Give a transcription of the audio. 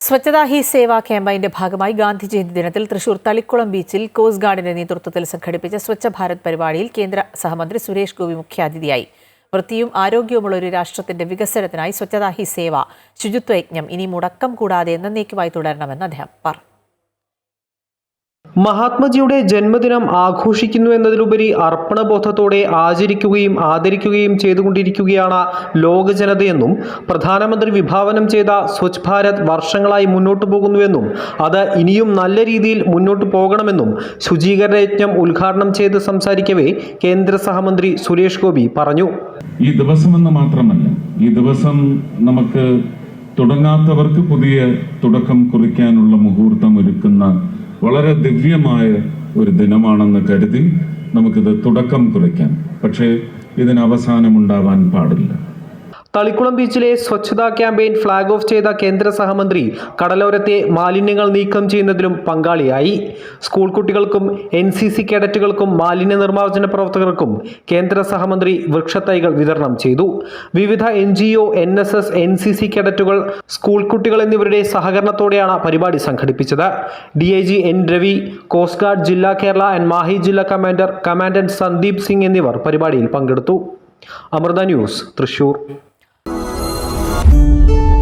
സ്വച്ഛതാ ഹി സേവ ക്യാമ്പയിന്റെ ഭാഗമായി ഗാന്ധി ജയന്തി ദിനത്തിൽ തൃശൂർ തളിക്കുളം ബീച്ചിൽ കോസ്റ്റ് ഗാർഡിന്റെ നേതൃത്വത്തിൽ സംഘടിപ്പിച്ച സ്വച്ഛ ഭാരത് പരിപാടിയിൽ കേന്ദ്ര സഹമന്ത്രി സുരേഷ് ഗോപി മുഖ്യാതിഥിയായി. വൃത്തിയും ആരോഗ്യവുമുള്ള ഒരു രാഷ്ട്രത്തിന്റെ വികസനത്തിനായി സ്വച്ഛതാ ഹി സേവ ശുചിത്വയജ്ഞം ഇനി മുടക്കം കൂടാതെ എന്നേക്കുമായി തുടരണമെന്ന് അദ്ദേഹം പറഞ്ഞു. മഹാത്മജിയുടെ ജന്മദിനം ആഘോഷിക്കുന്നു എന്നതിലുപരി അർപ്പണബോധത്തോടെ ആചരിക്കുകയും ആദരിക്കുകയും ചെയ്തുകൊണ്ടിരിക്കുകയാണ് ലോക ജനതയെന്നും പ്രധാനമന്ത്രി വിഭാവനം ചെയ്ത സ്വച്ഛ് ഭാരത് വർഷങ്ങളായി മുന്നോട്ടു പോകുന്നുവെന്നും അത് ഇനിയും നല്ല രീതിയിൽ മുന്നോട്ടു പോകണമെന്നും ശുചീകരണ യജ്ഞം ഉദ്ഘാടനം ചെയ്ത് സംസാരിക്കവേ കേന്ദ്ര സഹമന്ത്രി സുരേഷ് ഗോപി പറഞ്ഞു. ഈ ദിവസമെന്ന് മാത്രമല്ല ഈ ദിവസം നമുക്ക് തുടങ്ങാത്തവർക്ക് പുതിയ തുടക്കം കുറിക്കാനുള്ള മുഹൂർത്തം ഒരുക്കുന്ന വളരെ ദിവ്യമായ ഒരു ദിനമാണെന്ന് കരുതി നമുക്കിത് തുടക്കം കുറിക്കാം. പക്ഷേ ഇതിന് അവസാനമുണ്ടാവാൻ പാടില്ല. തളിക്കുളം ബീച്ചിലെ സ്വച്ഛതാ ക്യാമ്പയിൻ ഫ്ളാഗ് ഓഫ് ചെയ്ത കേന്ദ്ര സഹമന്ത്രി കടലോരത്തെ മാലിന്യങ്ങൾ നീക്കം ചെയ്യുന്നതിലും പങ്കാളിയായി. സ്കൂൾ കുട്ടികൾക്കും എൻ സി സി കേഡറ്റുകൾക്കും മാലിന്യ നിർമ്മാർജന പ്രവർത്തകർക്കും കേന്ദ്ര സഹമന്ത്രി വൃക്ഷത്തൈകൾ വിതരണം ചെയ്തു. വിവിധ N G O N S S N C C കേഡറ്റുകൾ school കുട്ടികൾ എന്നിവരുടെ സഹകരണത്തോടെയാണ് പരിപാടി സംഘടിപ്പിച്ചത്. D I G N Ravi coast guard ജില്ലാ കേരള ആൻഡ് മാഹി ജില്ലാ കമാൻഡർ കമാൻഡന്റ് സന്ദീപ് സിംഗ് എന്നിവർ പരിപാടിയിൽ പങ്കെടുത്തു. അമൃത ന്യൂസ് തൃശൂർ. うん。